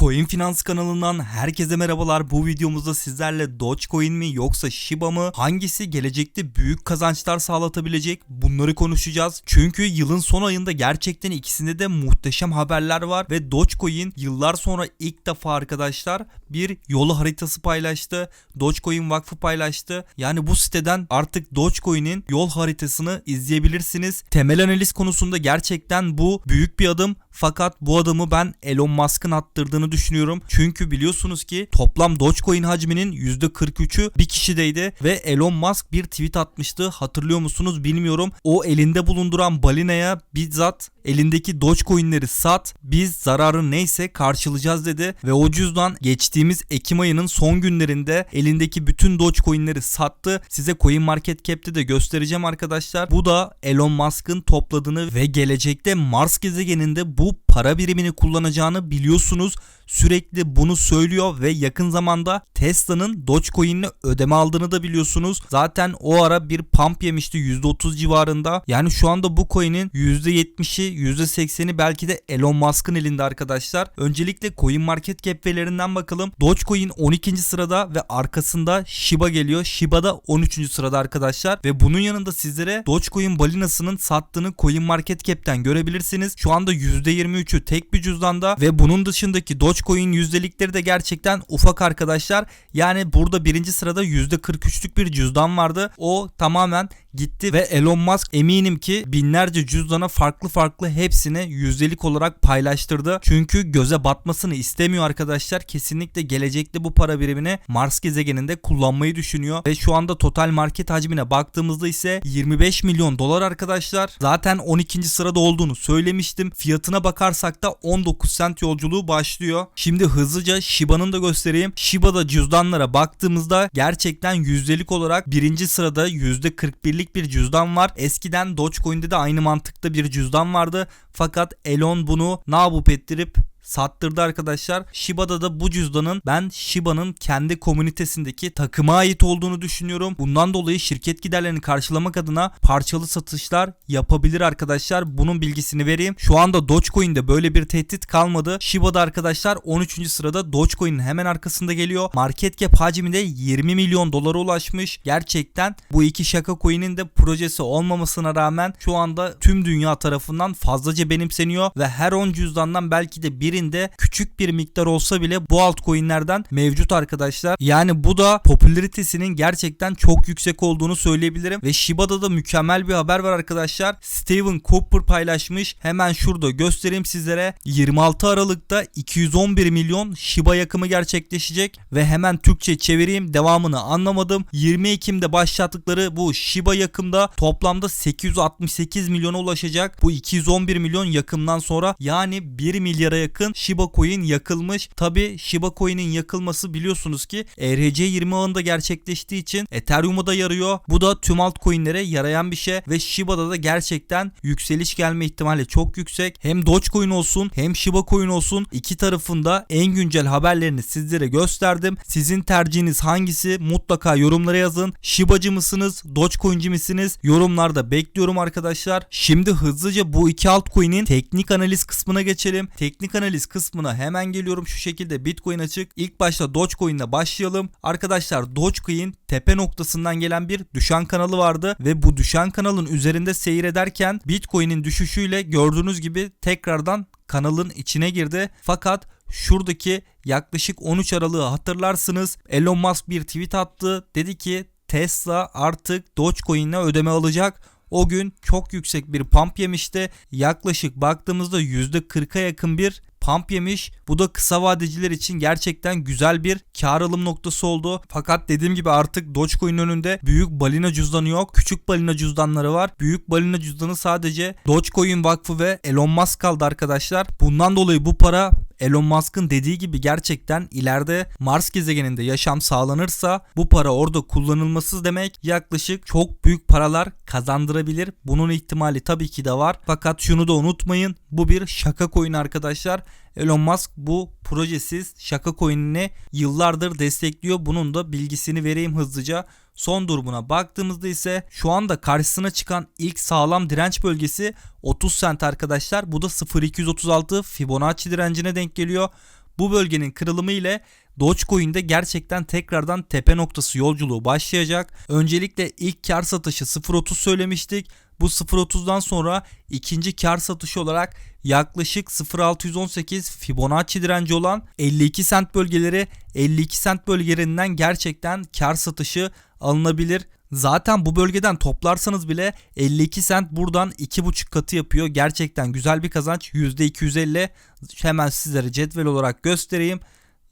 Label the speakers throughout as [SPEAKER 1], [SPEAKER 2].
[SPEAKER 1] Coin Finans kanalından herkese merhabalar. Bu videomuzda sizlerle Dogecoin mi yoksa Shiba mı hangisi gelecekte büyük kazançlar sağlatabilecek bunları konuşacağız. Çünkü yılın son ayında gerçekten ikisinde de muhteşem haberler var ve Dogecoin yıllar sonra ilk defa arkadaşlar bir yolu haritası paylaştı. Dogecoin Vakfı paylaştı. Yani bu siteden artık Dogecoin'in yol haritasını izleyebilirsiniz. Temel analiz konusunda gerçekten bu büyük bir adım fakat bu adımı ben Elon Musk'ın attırdığını düşünüyorum. Çünkü biliyorsunuz ki toplam Dogecoin hacminin %43'ü bir kişideydi ve Elon Musk bir tweet atmıştı. Hatırlıyor musunuz bilmiyorum. O elinde bulunduran balinaya bizzat elindeki Dogecoin'leri sat biz zararı neyse karşılayacağız dedi ve o cüzdan geçtiğimiz Ekim ayının son günlerinde elindeki bütün Dogecoin'leri sattı. Size Coin Market Cap'te de göstereceğim arkadaşlar. Bu da Elon Musk'ın topladığını ve gelecekte Mars gezegeninde bu para birimini kullanacağını biliyorsunuz. Sürekli bunu söylüyor ve yakın zamanda Tesla'nın Dogecoin'le ödeme aldığını da biliyorsunuz. Zaten o ara bir pump yemişti %30 civarında. Yani şu anda bu coin'in %70'i %80'i belki de Elon Musk'ın elinde arkadaşlar. Öncelikle Coin Market Cap verilerinden bakalım. Dogecoin 12. sırada ve arkasında Shiba geliyor. Shiba da 13. sırada arkadaşlar ve bunun yanında sizlere Dogecoin balinasının sattığını Coin Market Cap'ten görebilirsiniz. Şu anda %23'ü tek bir cüzdanda ve bunun dışındaki Dogecoin yüzdelikleri de gerçekten ufak arkadaşlar. Yani burada birinci sırada %43'lük bir cüzdan vardı. O tamamen gitti ve Elon Musk eminim ki binlerce cüzdana farklı farklı hepsini yüzdelik olarak paylaştırdı. Çünkü göze batmasını istemiyor arkadaşlar. Kesinlikle gelecekte bu para birimini Mars gezegeninde kullanmayı düşünüyor ve şu anda total market hacmine baktığımızda ise 25 milyon dolar arkadaşlar. Zaten 12. sırada olduğunu söylemiştim. Fiyatına bakarsak da 19 sent yolculuğu başlıyor. Şimdi hızlıca Shiba'nın da göstereyim. Shiba'da cüzdanlara baktığımızda gerçekten yüzdelik olarak birinci sırada %41'lik bir cüzdan var. Eskiden Dogecoin'de de aynı mantıkta bir cüzdan vardı. Fakat Elon bunu yapıp ettirip sattırdı arkadaşlar. Shiba'da da bu cüzdanın ben Shiba'nın kendi komünitesindeki takıma ait olduğunu düşünüyorum. Bundan dolayı şirket giderlerini karşılamak adına parçalı satışlar yapabilir arkadaşlar. Bunun bilgisini vereyim. Şu anda Dogecoin'de böyle bir tehdit kalmadı. Shiba'da arkadaşlar 13. sırada Dogecoin'in hemen arkasında geliyor. Market cap hacmi de 20 milyon dolara ulaşmış. Gerçekten bu iki şaka coin'in de projesi olmamasına rağmen şu anda tüm dünya tarafından fazlaca benimseniyor ve her 10 cüzdandan belki de biri birinde küçük bir miktar olsa bile bu altcoin'lerden mevcut arkadaşlar. Yani bu da popülaritesinin gerçekten çok yüksek olduğunu söyleyebilirim ve Shiba'da da mükemmel bir haber var arkadaşlar. Steven Cooper paylaşmış. Hemen şurada göstereyim sizlere. 26 Aralık'ta 211 milyon Shiba yakımı gerçekleşecek ve hemen Türkçe çevireyim. Devamını anlamadım. 20 Ekim'de başlattıkları bu Shiba yakımda toplamda 868 milyona ulaşacak. Bu 211 milyon yakımdan sonra yani 1 milyara yakın Shiba Coin yakılmış. Tabi Shiba Coin'in yakılması biliyorsunuz ki ERC20 ağında gerçekleştiği için Ethereum'a da yarıyor. Bu da tüm altcoin'lere yarayan bir şey ve Shiba'da da gerçekten yükseliş gelme ihtimali çok yüksek. Hem Dogecoin olsun hem Shiba Coin olsun iki tarafında en güncel haberlerini sizlere gösterdim. Sizin tercihiniz hangisi? Mutlaka yorumlara yazın. Shiba'cı mısınız? Dogecoin'ci misiniz? Yorumlarda bekliyorum arkadaşlar. Şimdi hızlıca bu iki altcoin'in teknik analiz kısmına geçelim. Teknik analiz kısmına hemen geliyorum. Şu şekilde Bitcoin açık. İlk başta Dogecoin ile başlayalım. Arkadaşlar Dogecoin tepe noktasından gelen bir düşen kanalı vardı ve bu düşen kanalın üzerinde seyrederken Bitcoin'in düşüşüyle gördüğünüz gibi tekrardan kanalın içine girdi. Fakat şuradaki yaklaşık 13 Aralık'ı hatırlarsınız. Elon Musk bir tweet attı. Dedi ki Tesla artık Dogecoin'le ödeme alacak. O gün çok yüksek bir pump yemişti. Yaklaşık baktığımızda %40'a yakın bir pump yemiş. Bu da kısa vadeciler için gerçekten güzel bir kar alım noktası oldu. Fakat dediğim gibi artık Dogecoin önünde büyük balina cüzdanı yok. Küçük balina cüzdanları var. Büyük balina cüzdanı sadece Dogecoin Vakfı ve Elon Musk kaldı arkadaşlar. Bundan dolayı bu para Elon Musk'ın dediği gibi gerçekten ileride Mars gezegeninde yaşam sağlanırsa bu para orada kullanılması demek yaklaşık çok büyük paralar kazandırabilir. Bunun ihtimali tabii ki de var. Fakat şunu da unutmayın. Bu bir şaka coin arkadaşlar. Elon Musk bu projesiz şaka coin'ini yıllardır destekliyor. Bunun da bilgisini vereyim hızlıca. Son durumuna baktığımızda ise şu anda karşısına çıkan ilk sağlam direnç bölgesi 30 sent arkadaşlar. Bu da 0.236 Fibonacci direncine denk geliyor. Bu bölgenin kırılımı ile Dogecoin'de gerçekten tekrardan tepe noktası yolculuğu başlayacak. Öncelikle ilk kar satışı 0.30 söylemiştik. Bu 0.30'dan sonra ikinci kar satışı olarak yaklaşık 0.618 Fibonacci direnci olan 52 sent bölgeleri 52 sent bölgelerinden gerçekten kar satışı alınabilir. Zaten bu bölgeden toplarsanız bile 52 sent buradan 2,5 katı yapıyor. Gerçekten güzel bir kazanç. %250 hemen sizlere cetvel olarak göstereyim.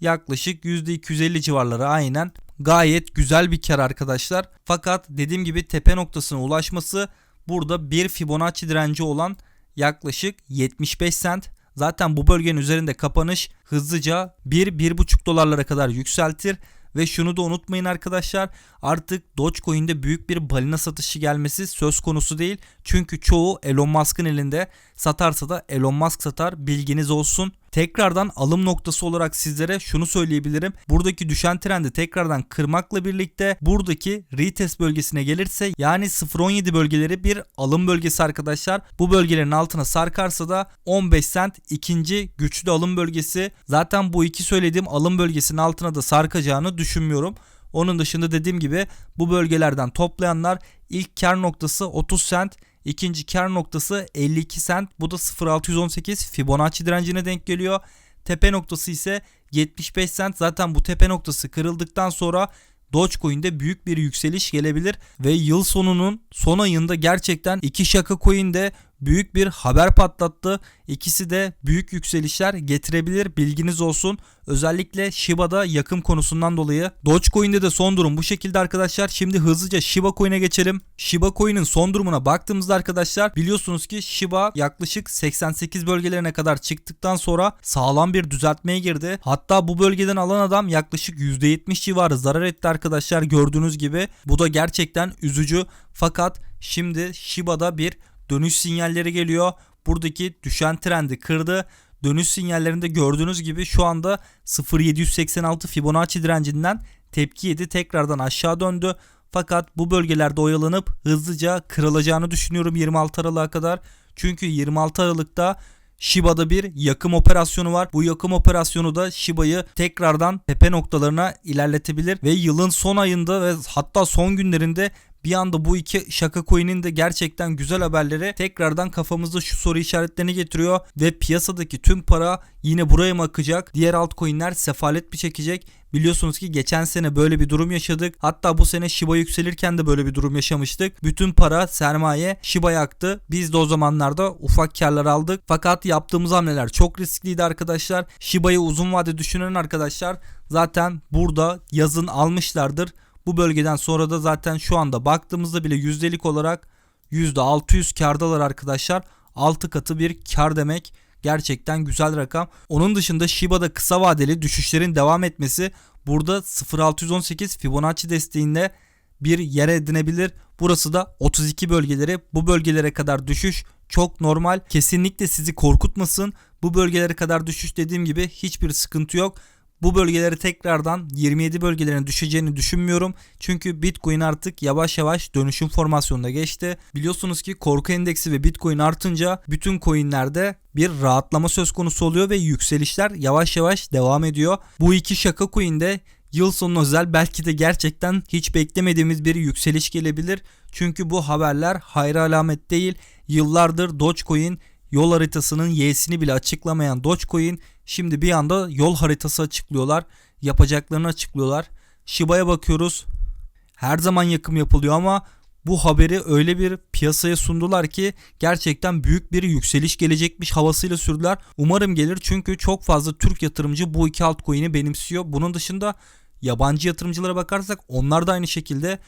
[SPEAKER 1] Yaklaşık %250 civarları aynen. Gayet güzel bir kar arkadaşlar. Fakat dediğim gibi tepe noktasına ulaşması burada bir Fibonacci direnci olan yaklaşık 75 sent. Zaten bu bölgenin üzerinde kapanış hızlıca 1-1,5 dolarlara kadar yükseltir. Ve şunu da unutmayın arkadaşlar artık Dogecoin'de büyük bir balina satışı gelmesi söz konusu değil. Çünkü çoğu Elon Musk'ın elinde satarsa da Elon Musk satar bilginiz olsun. Tekrardan alım noktası olarak sizlere şunu söyleyebilirim. Buradaki düşen trendi tekrardan kırmakla birlikte buradaki retest bölgesine gelirse yani 0.17 bölgeleri bir alım bölgesi arkadaşlar. Bu bölgelerin altına sarkarsa da 15 cent ikinci güçlü alım bölgesi. Zaten bu iki söylediğim alım bölgesinin altına da sarkacağını düşünmüyorum. Onun dışında dediğim gibi bu bölgelerden toplayanlar ilk kar noktası 30 cent, ikinci kar noktası 52 cent. Bu da 0.618 Fibonacci direncine denk geliyor. Tepe noktası ise 75 cent. Zaten bu tepe noktası kırıldıktan sonra Dogecoin'de büyük bir yükseliş gelebilir ve yıl sonunun son ayında gerçekten iki şaka coin'de büyük bir haber patlattı. İkisi de büyük yükselişler getirebilir bilginiz olsun. Özellikle Shiba'da yakım konusundan dolayı. Dogecoin'de de son durum bu şekilde arkadaşlar. Şimdi hızlıca Shiba Coin'e geçelim. Shiba Coin'in son durumuna baktığımızda arkadaşlar biliyorsunuz ki Shiba yaklaşık 88 bölgelerine kadar çıktıktan sonra sağlam bir düzeltmeye girdi. Hatta bu bölgeden alan adam yaklaşık %70 civarı zarar etti arkadaşlar gördüğünüz gibi. Bu da gerçekten üzücü. Fakat şimdi Shiba'da bir dönüş sinyalleri geliyor. Buradaki düşen trendi kırdı. Dönüş sinyallerinde gördüğünüz gibi şu anda 0.786 Fibonacci direncinden tepki yedi. Tekrardan aşağı döndü. Fakat bu bölgelerde oyalanıp hızlıca kırılacağını düşünüyorum 26 Aralık'a kadar. Çünkü 26 Aralık'ta Shiba'da bir yakım operasyonu var. Bu yakım operasyonu da Shiba'yı tekrardan tepe noktalarına ilerletebilir ve yılın son ayında ve hatta son günlerinde bir anda bu iki şaka coin'in de gerçekten güzel haberleri tekrardan kafamızda şu soru işaretlerini getiriyor ve piyasadaki tüm para yine buraya mı akacak? Diğer altcoin'ler sefalet mi çekecek? Biliyorsunuz ki geçen sene böyle bir durum yaşadık. Hatta bu sene Shiba yükselirken de böyle bir durum yaşamıştık. Bütün para, sermaye Shiba'ya aktı. Biz de o zamanlarda ufak karlar aldık. Fakat yaptığımız hamleler çok riskliydi arkadaşlar. Shiba'yı uzun vade düşünen arkadaşlar zaten burada yazın almışlardır. Bu bölgeden sonra da zaten şu anda baktığımızda bile yüzdelik olarak %600 kardalar arkadaşlar. 6 katı bir kar demek. Gerçekten güzel rakam. Onun dışında Shiba'da kısa vadeli düşüşlerin devam etmesi burada 0.618 Fibonacci desteğinde bir yer edinebilir. Burası da 32 bölgeleri. Bu bölgelere kadar düşüş çok normal. Kesinlikle sizi korkutmasın. Bu bölgelere kadar düşüş dediğim gibi hiçbir sıkıntı yok. Bu bölgeleri tekrardan 27 bölgelerine düşeceğini düşünmüyorum. Çünkü Bitcoin artık yavaş yavaş dönüşüm formasyonuna geçti. Biliyorsunuz ki korku endeksi ve Bitcoin artınca bütün coinlerde bir rahatlama söz konusu oluyor ve yükselişler yavaş yavaş devam ediyor. Bu iki şaka coin'de yıl sonu özel belki de gerçekten hiç beklemediğimiz bir yükseliş gelebilir. Çünkü bu haberler hayra alamet değil. Yıllardır Dogecoin yol haritasının Y'sini bile açıklamayan Dogecoin şimdi bir anda yol haritası açıklıyorlar. Yapacaklarını açıklıyorlar. Shiba'ya bakıyoruz. Her zaman yakım yapılıyor ama bu haberi öyle bir piyasaya sundular ki gerçekten büyük bir yükseliş gelecekmiş havasıyla sürdüler. Umarım gelir çünkü çok fazla Türk yatırımcı bu iki altcoin'i benimsiyor. Bunun dışında yabancı yatırımcılara bakarsak onlar da aynı şekilde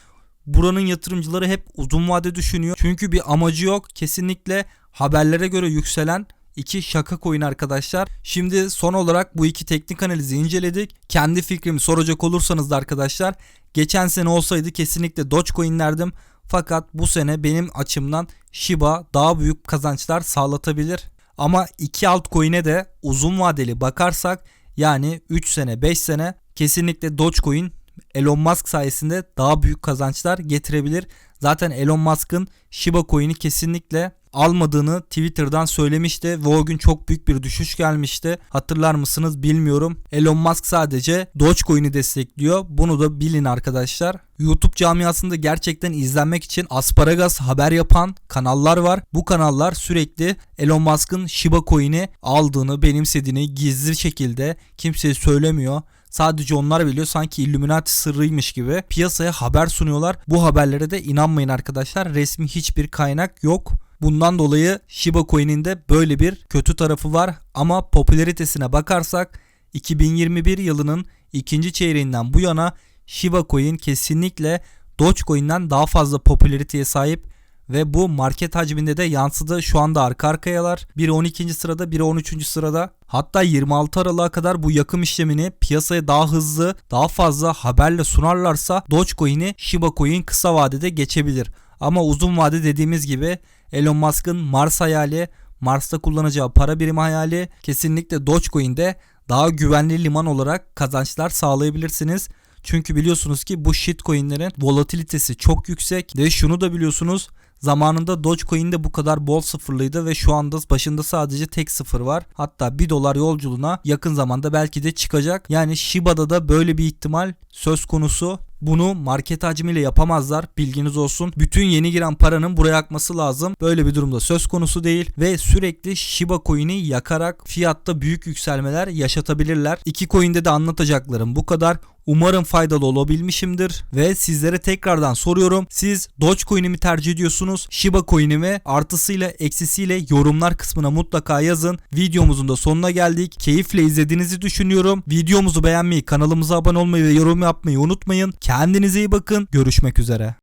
[SPEAKER 1] buranın yatırımcıları hep uzun vade düşünüyor. Çünkü bir amacı yok. Kesinlikle haberlere göre yükselen iki şaka coin arkadaşlar. Şimdi son olarak bu iki teknik analizi inceledik. Kendi fikrimi soracak olursanız da arkadaşlar geçen sene olsaydı kesinlikle Dogecoin derdim. Fakat bu sene benim açımdan Shiba daha büyük kazançlar sağlatabilir. Ama iki altcoin'e de uzun vadeli bakarsak yani 3 sene 5 sene kesinlikle Dogecoin Elon Musk sayesinde daha büyük kazançlar getirebilir. Zaten Elon Musk'ın Shiba Coin'i kesinlikle almadığını Twitter'dan söylemişti ve o gün çok büyük bir düşüş gelmişti. Hatırlar mısınız bilmiyorum. Elon Musk sadece Dogecoin'i destekliyor. Bunu da bilin arkadaşlar. YouTube camiasında gerçekten izlenmek için asparagas haber yapan kanallar var. Bu kanallar sürekli Elon Musk'ın Shiba Coin'i aldığını, benimsediğini gizli şekilde kimseye söylemiyor. Sadece onlar biliyor sanki Illuminati sırrıymış gibi piyasaya haber sunuyorlar. Bu haberlere de inanmayın arkadaşlar. Resmi hiçbir kaynak yok. Bundan dolayı Shiba Coin'in de böyle bir kötü tarafı var ama popülaritesine bakarsak 2021 yılının ikinci çeyreğinden bu yana Shiba Coin kesinlikle Dogecoin'den daha fazla popülariteye sahip ve bu market hacminde de yansıdı. Şu anda arka arkayalar. Biri 12. sırada, biri 13. sırada. Hatta 26 Aralık'a kadar bu yakım işlemini piyasaya daha hızlı, daha fazla haberle sunarlarsa Dogecoin'i Shiba Coin kısa vadede geçebilir. Ama uzun vade dediğimiz gibi Elon Musk'ın Mars hayali, Mars'ta kullanacağı para birimi hayali kesinlikle Dogecoin'de daha güvenli liman olarak kazançlar sağlayabilirsiniz. Çünkü biliyorsunuz ki bu shitcoin'lerin volatilitesi çok yüksek ve şunu da biliyorsunuz Zamanında Dogecoin'de bu kadar bol sıfırlıydı ve şu anda başında sadece tek sıfır var. Hatta 1 dolar yolculuğuna yakın zamanda belki de çıkacak. Yani Shiba'da da böyle bir ihtimal söz konusu. Bunu market hacmiyle yapamazlar bilginiz olsun. Bütün yeni giren paranın buraya akması lazım. Böyle bir durumda söz konusu değil ve sürekli Shiba coin'i yakarak fiyatta büyük yükselmeler yaşatabilirler. İki coin'de de anlatacaklarım bu kadar. Umarım faydalı olabilmişimdir ve sizlere tekrardan soruyorum. Siz Dogecoin'i mi tercih ediyorsunuz? Shiba Coin'i mi? Artısıyla eksisiyle yorumlar kısmına mutlaka yazın. Videomuzun da sonuna geldik. Keyifle izlediğinizi düşünüyorum. Videomuzu beğenmeyi, kanalımıza abone olmayı ve yorum yapmayı unutmayın. Kendinize iyi bakın. Görüşmek üzere.